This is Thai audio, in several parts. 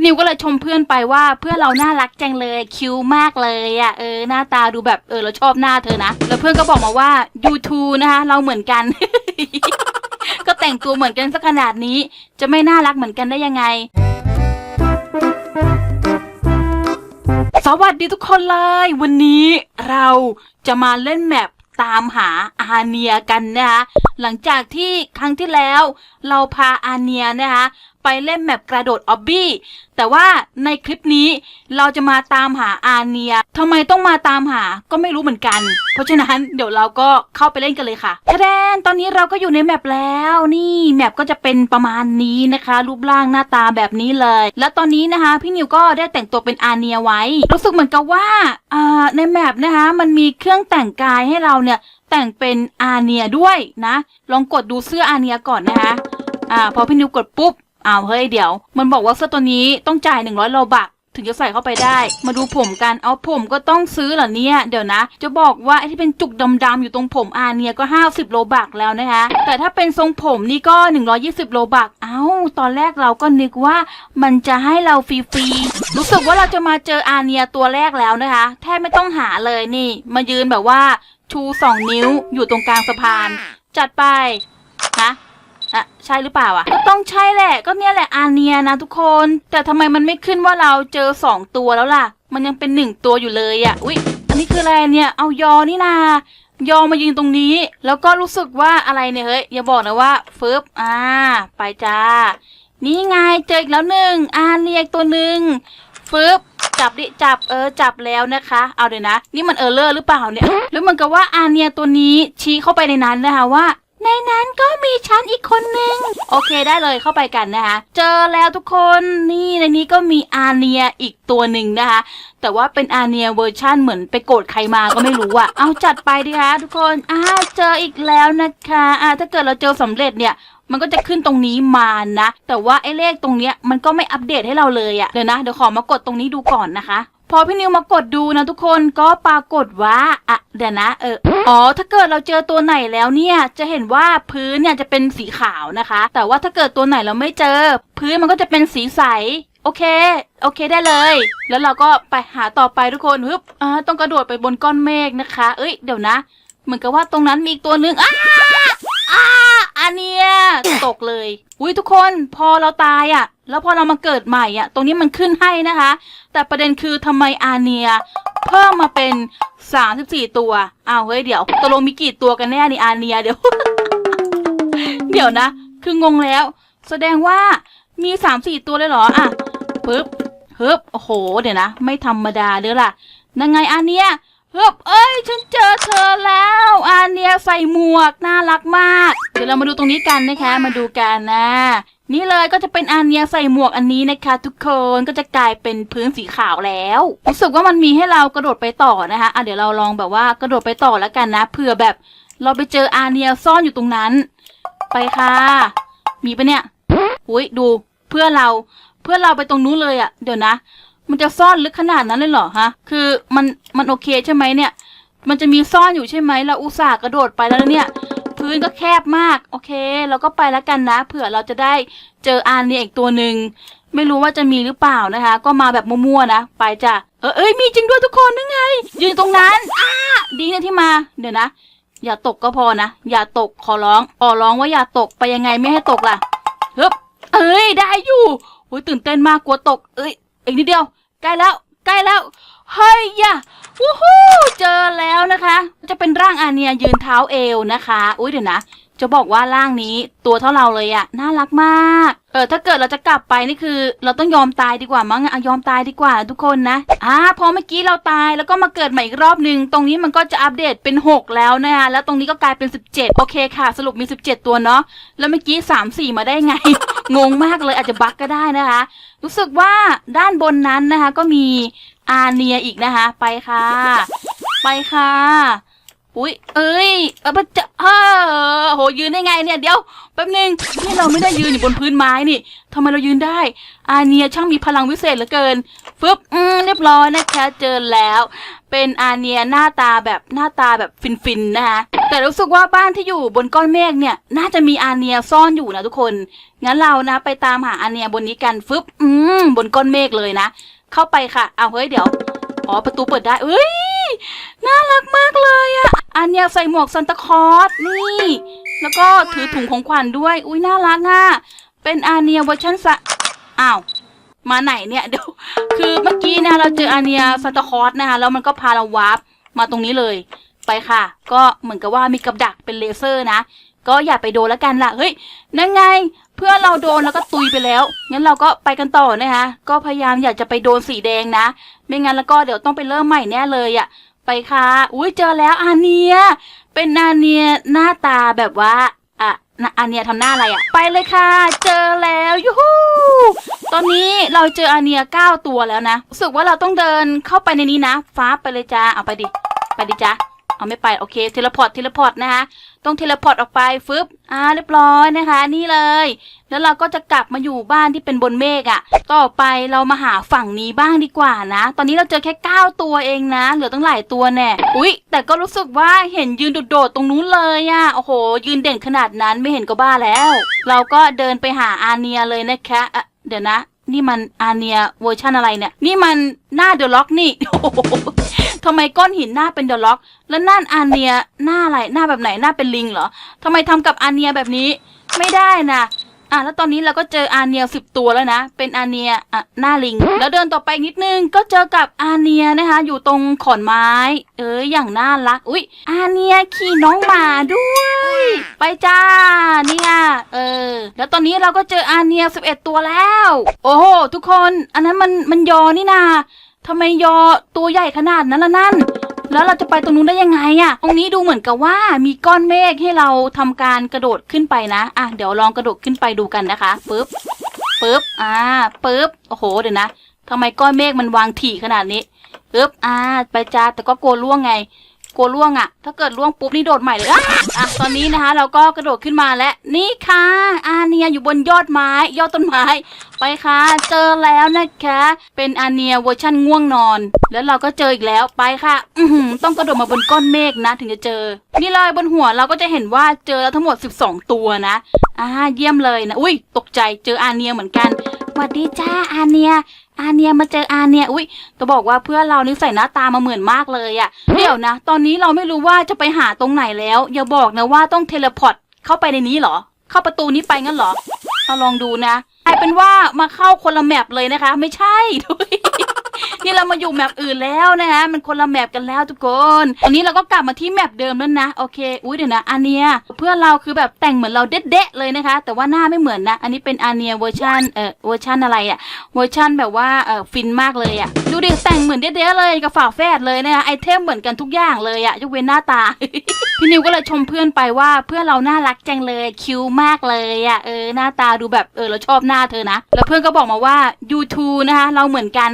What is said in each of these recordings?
พี่นิวก็เลยชมเพื่อนไปว่าเพื่อนเราน่ารักจังเลยคิ้วมากเลยอะ่ะเออหน้าตาดูแบบเออเราชอบหน้าเธอนะแล้วเพื่อนก็บอกมาว่า YouTube นะคะเราเหมือนกัน ก็แต่งตัวเหมือนกันสักขนาดนี้ จะไม่น่ารักเหมือนกันได้ยังไงสวัสดีทุกคนเลย วันนี้เราจะมาเล่นแมปตามหาอาเนียกันนะคะหลังจากที่ครั้งที่แล้วเราพาอาเนียนะคะ ไปเล่นแมปกระโดดออบบี้ แต่ว่าในคลิปนี้เราจะมาตามหาอาเนียทำไมต้องมาตามหาก็ไม่รู้เหมือนกัน เพราะฉะนั้นเดี๋ยวเราก็เข้าไปเล่นกันเลยค่ะแนนตอนนี้เราก็อยู่ในแมปแล้วนี่แมปก็จะเป็นประมาณนี้นะคะ รูปร่างหน้าตาแบบนี้เลย และตอนนี้นะคะ พี่นิวก็ได้แต่งตัวเป็นอาเนียไว้ รู้สึกเหมือนกับว่าอ่าในแมปนะคะ มันมีเครื่องแต่งกายให้เราเนี่ยแต่งเป็นอาเนียด้วยนะ ลองกดดูเสื้ออาเนียก่อนนะคะอ่าพอพี่นิวกดปุ๊บ อ้าวเฮ้ยเดี๋ยว มันบอกว่าเสื้อตัวนี้ต้องจ่าย100โลบักถึงจะใส่เข้าไปได้ มาดูผมกัน เอาผมก็ต้องซื้อเหรอเนี่ย เดี๋ยวนะ จะบอกว่าไอ้ที่เป็นจุกดำๆอยู่ตรงผมอาเนียก็ 50 โลบักแล้วนะคะ แต่ถ้าเป็นทรงผมนี่ก็ 120 โลบัก เอ้า ตอนแรกเราก็นึกว่ามันจะให้เราฟรีๆ รู้สึกว่าเราจะมาเจออาเนียตัวแรกแล้วนะคะ แทบไม่ต้องหาเลยนี่ มายืนแบบว่าชูสองนิ้วอยู่ตรงกลางสะพาน จัดไปฮะ อะใช่หรือเปล่าอะก็ต้องใช่แหละ ก็เนี่ยแหละอาเนียนะทุกคน แต่ทำไมมันไม่ขึ้นว่าเราเจอสองตัวแล้วล่ะ มันยังเป็นหนึ่งตัวอยู่เลยอะอุ๊ย อันนี้คืออะไรเนี่ย เอายอนี่นายอมายืนตรงนี้ แล้วก็รู้สึกว่าอะไรเนี่ยเฮ้ยอย่าบอกนะว่าฟึบอ่า ไปจ้า นี่ไงเจออีกแล้วหนึ่งอาเนียตัวหนึ่งฟึบจับดิจับเออจับแล้วนะคะ เอาเดี๋ยวนะ นี่มันเออร์เลอร์หรือเปล่าเนี่ย แล้วเหมือนกับว่าอาเนียตัวนี้ชี้เข้าไปในนั้นนะคะว่า ในนั้นก็มีฉันอีกคนนึง โอเคได้เลยเข้าไปกันนะคะ เจอแล้วทุกคนนี่ในนี้ก็มีอาเนียอีกตัวหนึ่งนะคะ แต่ว่าเป็นอาเนียเวอร์ชั่นเหมือนไปโกรธใครมาก็ไม่รู้อะเอาจัดไปดิคะทุกคนอ้าวเจออีกแล้วนะคะอ่าถ้าเกิดเราเจอสำเร็จเนี่ยมันก็จะขึ้นตรงนี้มานะ แต่ว่าไอ้เลขตรงเนี้ยมันก็ไม่อัปเดตให้เราเลยอะเดี๋ยวนะ เดี๋ยวขอมากดตรงนี้ดูก่อนนะคะ พอพี่นิวมากดดูนะทุกคนก็ปรากฏว่าอะเดี๋ยวนะเอออ๋อถ้าเกิดเราเจอตัวไหนแล้วเนี่ยจะเห็นว่าพื้นเนี่ยจะเป็นสีขาวนะคะ แต่ว่าถ้าเกิดตัวไหนเราไม่เจอ พื้นมันก็จะเป็นสีใสโอเค โอเคได้เลย แล้วเราก็ไปหาต่อไปทุกคนฮึบอ่าต้องกระโดดไปบนก้อนเมฆนะคะ เอ้ย เดี๋ยวนะ เหมือนกับว่าตรงนั้นมีอีกตัวหนึ่งอ้า เนี้ยตกเลย อุ้ยทุกคนพอเราตายอะ่ะ แล้วพอเรามาเกิดใหม่อะ่ะ ตรงนี้มันขึ้นให้นะคะ แต่ประเด็นคือทำไมอาเนีย เพิ่มมาเป็น 34 ตัวอ้าวเฮ้ยเดี๋ยวตกลงมีกี่ตัวกันแน่นี่อาเนียเดี๋ยว เดี๋ยวนะ คืองงแล้ว แสดงว่ามีสามสี่ตัวเลยเหรออะปึ๊บฮึบโอ้โห เดี๋ยวนะ ไม่ธรรมดาเด้อล่ะนั่นไงอาเนีย ฮึบเอ้ย ฉันเจอเธอแล้วอาเนียใส่หมวกน่ารักมาก เดี๋ยวเรามาดูตรงนี้กันนะคะ มาดูกันนะ นี่เลยก็จะเป็นอาเนียใส่หมวกอันนี้นะคะ ทุกคนก็จะกลายเป็นพื้นสีขาวแล้วรู้สึกว่ามันมีให้เรากระโดดไปต่อนะคะอะเดี๋ยวเราลองแบบว่ากระโดดไปต่อแล้วกันนะเผื่อแบบเราไปเจออาเนียซ่อนอยู่ตรงนั้น ไปค่ะ มีปะเนี่ยอุ้ยดูเพื่อนเราเพื่อนเราไปตรงนู้นเลยอะ่ะ เดี๋ยวนะ มันจะซ่อนลึกขนาดนั้นเลยเหรอฮะ คือมันมันโอเคใช่ไหมเนี่ย มันจะมีซ่อนอยู่ใช่ไหมเราอุตส่าห์กระโดดไปแล้วเนี่ย พื้นก็แคบมาก โอเค เราก็ไปแล้วกันนะ เผื่อเราจะได้เจออาเนียอีกตัวหนึ่งไม่รู้ว่าจะมีหรือเปล่านะคะ ก็มาแบบมั่วๆนะ ไปจ้ะ เออเอ้ยมีจริงด้วยทุกคนนั่นไง ยืนตรงนั้นอ้าดีนะที่มา เดี๋ยวนะ อย่าตกก็พอนะ อย่าตกขอร้องขอร้องว่าอย่าตกไปยังไงไม่ให้ตกล่ะฮึบเอ้ยได้อยู่โอ้ยตื่นเต้นมากกลัวตก เอ้ยอีกนิดเดียว ใกล้แล้วใกล้แล้วเฮ้ยยะวู้ฮู้เจอแล้วนะคะ จะเป็นร่างอาเนียยืนเท้าเอวนะคะ อุ้ยเดี๋ยวนะ จะบอกว่าร่างนี้ตัวเท่าเราเลยอะน่ารักมาก เออถ้าเกิดเราจะกลับไปนี่คือ เราต้องยอมตายดีกว่ามั้งอะยอมตายดีกว่าทุกคนนะอ่าพอเมื่อกี้เราตายแล้วก็มาเกิดใหม่อีกรอบหนึ่งตรงนี้มันก็จะอัปเดตเป็น 6 แล้วนะคะแล้วตรงนี้ก็กลายเป็น 17 โอเคค่ะ สรุปมี 17 ตัวเนาะแล้วเมื่อกี้3 4 มาได้ไง งงมากเลยอาจจะบั๊กก็ได้นะคะ รู้สึกว่าด้านบนนั้นนะคะ ก็มีอาเนียอีกนะคะ ไปค่ะ ไปค่ะ อุ้ยเอ้ยเออจะเออโหยืนได้ไงเนี่ยเดี๋ยวแป๊บนึงนี่เราไม่ได้ยืนอยู่บนพื้นไม้นี่ทำไมเรายืนได้ อาเนียช่างมีพลังวิเศษเหลือเกินฟึบอืมเรียบร้อยนะคะเจอแล้ว เป็นอาเนียหน้าตาแบบหน้าตาแบบฟินๆนะคะแต่รู้สึกว่าบ้านที่อยู่บนก้อนเมฆเนี่ย น่าจะมีอาเนียซ่อนอยู่นะทุกคนงั้นเรานะ ไปตามหาอาเนียบนนี้กันฟึบอืมบนก้อนเมฆเลยนะเข้าไปค่ะเอาเฮ้ยเดี๋ยว อ๋อประตูเปิดได้เอ้ยน่ารักมากเลยอะอันเนี้ยใส่หมวกซันตาคลอสนี่ แล้วก็ถือถุงของขวัญด้วย อุ้ยน่ารักอะเป็นอาเนียเวอร์ชันสะอ้าวมาไหนเนี่ยเดี๋ยวคือเมื่อกี้นะเราเจออาเนียซันตาคลอสนะคะแล้วมันก็พาเราวาร์ปมาตรงนี้เลยไปค่ะ ก็เหมือนกับว่ามีกับดักเป็นเลเซอร์นะ ก็อย่าไปโดนแล้วกันล่ะ เฮ้ย นั่นไง เพื่อนเราโดนแล้วก็ตุยไปแล้ว งั้นเราก็ไปกันต่อนะคะ ก็พยายามอยากจะไปโดนสีแดงนะ ไม่งั้นแล้วก็เดี๋ยวต้องไปเริ่มใหม่แน่เลยอะไปค่ะ อุ้ยเจอแล้วอาเนีย เป็นอาเนียหน้าตาแบบว่าอะนะอาเนียทำหน้าอะไรอะไปเลยค่ะ เจอแล้วยูฮูตอนนี้เราเจออาเนียเก้าตัวแล้วนะรู้สึกว่าเราต้องเดินเข้าไปในนี้นะ ฟ้าไปเลยจ้า เอาไปดิ ไปดิจ้า เอาไม่ไปโอเคเทเลพอร์ตเทเลพอร์ตนะคะต้องเทเลพอร์ตออกไปฟึบอ่าเรียบร้อยนะคะ นี่เลย แล้วเราก็จะกลับมาอยู่บ้านที่เป็นบนเมฆอะ่ะ ต่อไปเรามาหาฝั่งนี้บ้างดีกว่านะ ตอนนี้เราเจอแค่ 9 ตัวเองนะ เหลือตั้งหลายตัวแน่อุ๊ย แต่ก็รู้สึกว่าเห็นยืนโดดๆตรงนู้นเลยอะ่ะโอ้โห ยืนเด่นขนาดนั้นไม่เห็นก็บ้าแล้ว เราก็เดินไปหาอาเนียเลยนะคะอะเดี๋ยวนะ นี่มันอาเนียเวอร์ชันอะไรเนี่ย นี่มันหน้าเดอะล็อกนี่โอ้ ทำไมก้อนหินหน้าเป็นเดอะล็อก แล้วหน้าอาเนียหน้าอะไรหน้าแบบไหนหน้าเป็นลิงเหรอทำไมทำกับอาเนียแบบนี้ ไม่ได้นะอะแล้วตอนนี้เราก็เจออาเนียสิบตัวแล้วนะ เป็นอาเนียอะหน้าลิง แล้วเดินต่อไปนิดนึงก็เจอกับอาเนียนะคะ อยู่ตรงขอนไม้ เอ้ยอย่างน่ารัก อุ๊ยอาเนียขี่น้องหมาด้วย ไปจ้าเนี่ยเออ แล้วตอนนี้เราก็เจออาเนียสิบเอ็ดตัวแล้ว โอ้โหทุกคน อันนั้นมันมันยอนี่นา ทำไมยอตัวใหญ่ขนาดนั้นล่ะนั่น แล้วเราจะไปตรงนู้นได้ยังไงอะตรงนี้ดูเหมือนกับว่ามีก้อนเมฆให้เราทำการกระโดดขึ้นไปนะ อะ เดี๋ยวลองกระโดดขึ้นไปดูกันนะคะปึ๊บปึ๊บ อ่าปึ๊บ โอ้โห เดี๋ยวนะทำไมก้อนเมฆมันวางถี่ขนาดนี้ปึ๊บ อ่า ไปจ้าแต่ก็กลัวล่วงไง กลัวล่วงอะถ้าเกิดล่วงปุ๊บนี่โดดใหม่เลยอะอะตอนนี้นะคะ เราก็กระโดดขึ้นมาแล้วนี่ค่ะอาเนียอยู่บนยอดไม้ ยอดต้นไม้ ไปค่ะ เจอแล้วนะคะ เป็นอาเนียเวอร์ชั่นง่วงนอน แล้วเราก็เจออีกแล้วไปค่ะ อืต้องกระโดดมาบนก้อนเมฆนะ ถึงจะเจอ นี่เลยบนหัวเราก็จะเห็นว่าเจอแล้วทั้งหมด 12 ตัวนะอ่าเยี่ยมเลยนะอุ้ยตกใจเจออาเนียเหมือนกัน สวัสดีจ้าอาเนีย อาเนียมาเจออาเนีย อุ้ยจะบอกว่าเพื่อนเรานี่ใส่หน้าตามาเหมือนมากเลยอะเดี๋ยวนะ ตอนนี้เราไม่รู้ว่าจะไปหาตรงไหนแล้ว อย่าบอกนะว่าต้องเทเลพอร์ตเข้าไปในนี้เหรอ เข้าประตูนี้ไปงั้นเหรอเราลองดูนะกลายเป็นว่ามาเข้าคนละแมปเลยนะคะ ไม่ใช่ด้วย นี่เรามาอยู่แมปอื่นแล้วนะคะมันคนละแมปกันแล้วทุกคนตอนนี้เราก็กลับมาที่แมปเดิมแล้วนะโอเคอุ้ยเดี๋ยวนะอาเนียเพื่อนเราคือแบบแต่งเหมือนเราเด๊ะๆเลยนะคะ แต่ว่าหน้าไม่เหมือนนะ อันนี้เป็นอาเนียเวอร์ชันเอ่อเวอร์ชันอะไรอะเวอร์ชันแบบว่าเอ่อฟินมากเลยอะ ดูดิแต่งเหมือนเด๊ะๆเลยกับฝาแฝดเลยนะคะไอเทมเหมือนกันทุกอย่างเลยอะยกเว้นหน้าตา พี่นิวก็เลยชมเพื่อนไปว่าเพื่อนเราน่ารักจังเลยคิวมากเลยอะเออหน้าตาดูแบบเออเราชอบหน้าเธอนะ แล้วเพื่อนก็บอกมาว่า YouTube นะคะเราเหมือนกัน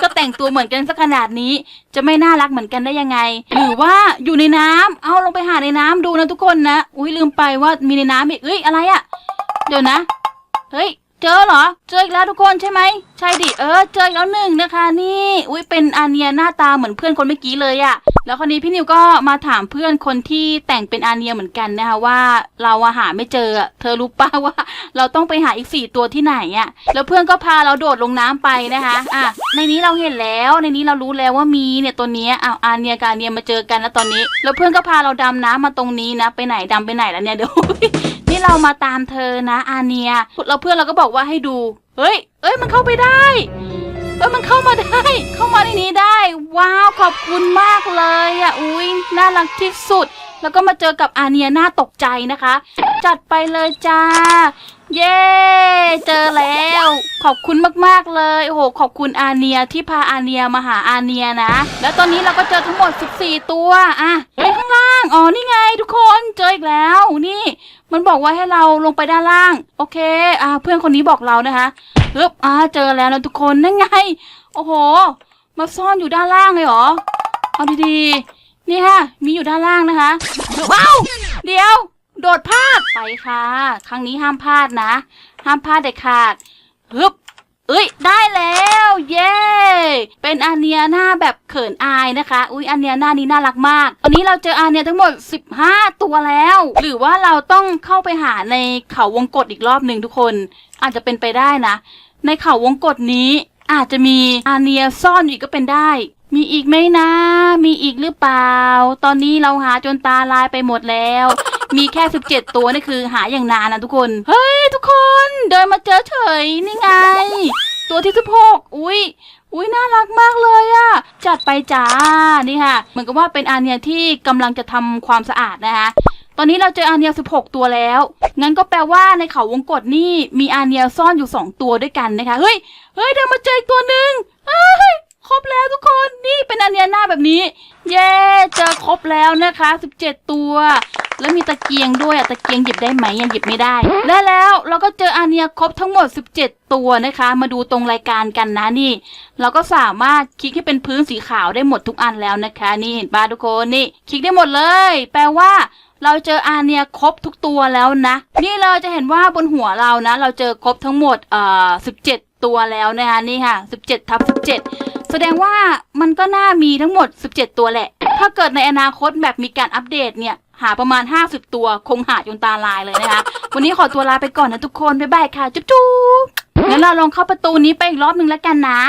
ก็แต่งตัวเหมือนกันสักขนาดนี้ จะไม่น่ารักเหมือนกันได้ยังไง หรือว่าอยู่ในน้ำเอาลงไปหาในน้ำดูนะทุกคนนะอุ้ยลืมไปว่ามีในน้ำอีกเอ้ยอะไรอะเดี๋ยวนะ เฮ้ย เจอเหรอ เจออีกแล้วทุกคนใช่ไหม ใช่ดิ เออ เจออีกแล้วหนึ่งนะคะ นี่ อุ้ยเป็นอาเนียหน้าตาเหมือนเพื่อนคนเมื่อกี้เลยอะแล้วคนนี้พี่นิวก็มาถามเพื่อนคนที่แต่งเป็นอาเนียเหมือนกันนะคะว่าเราอะหาไม่เจอ เธอรู้ป่าว่า เราต้องไปหาอีกสี่ตัวที่ไหนอะแล้วเพื่อนก็พาเราโดดลงน้ำไปนะคะ อะ ในนี้เราเห็นแล้ว ในนี้เรารู้แล้วว่ามีเนี่ยตัวนี้อ้าวอาเนียกับอาเนียมาเจอกันแล้วตอนนี้ แล้วเพื่อนก็พาเราดำน้ำมาตรงนี้นะ ไปไหนดำไปไหนแล้วเนี่ยเดี๋ยว นี่เรามาตามเธอนะอาเนียแล้วเพื่อนเราก็บอกว่าให้ดู เฮ้ย เอ้ยมันเข้าไปได้ เอ้ยมันเข้ามาได้ เข้ามาในนี้ได้ ว้าวขอบคุณมากเลยอะอุ้ยน่ารักที่สุด แล้วก็มาเจอกับอาเนียน่าตกใจนะคะ จัดไปเลยจ้า เย้เจอแล้ว ขอบคุณมากๆเลยโอ้โหขอบคุณอาเนียที่พาอาเนียมาหาอาเนียนะ แล้วตอนนี้เราก็เจอทั้งหมด 14 ตัวอะเฮ้ยข้างล่างอ๋อนี่ไงทุกคนเจออีกแล้วนี่ มันบอกว่าให้เราลงไปด้านล่าง โอเค อ่า เพื่อนคนนี้บอกเรานะคะฮึบอ่า เจอแล้วนะทุกคนนั่นไง โอ้โห มาซ่อนอยู่ด้านล่างเลยเหรอ เอาดีๆ นี่ค่ะมีอยู่ด้านล่างนะคะว้าวเดี๋ยว โดดพลาดไปค่ะ ครั้งนี้ห้ามพลาดนะ ห้ามพลาดเด็ดขาดฮึบ เอ้ย ได้แล้ว เย้ เป็นอาเนียหน้าแบบเขินอายนะคะ อุ้ยอาเนียหน้านี้น่ารักมาก ตอนนี้เราเจออาเนียทั้งหมด 15 ตัวแล้ว หรือว่าเราต้องเข้าไปหาในเขาวงกฏอีกรอบหนึ่งทุกคน อาจจะเป็นไปได้นะ ในเขาวงกฏนี้อาจจะมีอาเนียซ่อนอยู่อีกก็เป็นได้ มีอีกไหมนะ มีอีกหรือเปล่า ตอนนี้เราหาจนตาลายไปหมดแล้ว มีแค่ 17 ตัวนี่คือหาอย่างนานนะทุกคน เฮ้ย ทุกคนเดินมาเจอเฉยนี่ไง ตัวที่16อุ้ยอุ้ยน่ารักมากเลยอะจัดไปจ้านี่ค่ะ เหมือนกับว่าเป็นอาเนียที่กำลังจะทำความสะอาดนะคะตอนนี้เราเจออาเนีย 16 ตัวแล้ว งั้นก็แปลว่าในเขาวงกฏนี่มีอาเนียซ่อนอยู่ 2 ตัวด้วยกันนะคะ เฮ้ย เฮ้ยเดินมาเจออีกตัวหนึ่งเฮ้ย ครบแล้วทุกคนนี่เป็นอาเนียหน้าแบบนี้ เย้เจอครบแล้วนะคะ 17 ตัว แล้วมีตะเกียงด้วยอะตะเกียงหยิบได้ไหมยังหยิบไม่ได้ และแล้วเราก็เจออาเนียครบทั้งหมด 17 ตัวนะคะ มาดูตรงรายการกันนะนี่ เราก็สามารถคลิกให้เป็นพื้นสีขาวได้หมดทุกอันแล้วนะคะ นี่เห็นป่ะทุกคนนี่ คลิกได้หมดเลย แปลว่าเราเจออาเนียครบทุกตัวแล้วนะ นี่เราจะเห็นว่าบนหัวเรานะ เราเจอครบทั้งหมดเอ่อ17 ตัวแล้วนะคะนี่ค่ะ 17ทับ17 แสดงว่ามันก็น่ามีทั้งหมด 17 ตัวแหละ ถ้าเกิดในอนาคตแบบมีการอัปเดตเนี่ย หาประมาณ 50 ตัวคงหาจนตาลายเลยนะคะ วันนี้ขอตัวลาไปก่อนนะทุกคน บ๊ายบายค่ะ จุ๊บจุ๊บงั้นเราลองเข้าประตูนี้ไปอีกรอบนึงแล้วกันนะ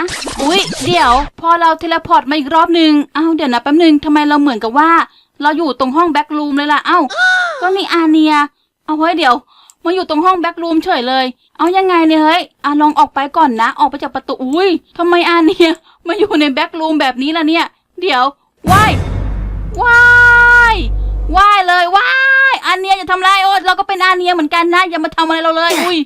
อุ๊ย เดี๋ยว พอเราเทเลพอร์ตมาอีกรอบนึง เอ้า เดี๋ยวนะแป๊บนึงทำไมเราเหมือนกับว่า เราอยู่ตรงห้องแบ็กรูมเลยล่ะ เอ้า ก็นี่อาเนีย เอาไว้เดี๋ยว มาอยู่ตรงห้องแบ็กรูมเฉยเลย เอายังไงเนี่ยเฮ้ยอาลองออกไปก่อนนะ ออกไปจากประตู อุ้ยทำไมอาเนียมาอยู่ในแบ็กรูมแบบนี้ล่ะเนี่ย เดี๋ยวว่ายว่ายว่ายเลยว่ายอาเนียอย่าทำร้ายโอ๊ตเราก็เป็นอาเนียเหมือนกันนะ อย่ามาทำอะไรเราเลย อุ้ย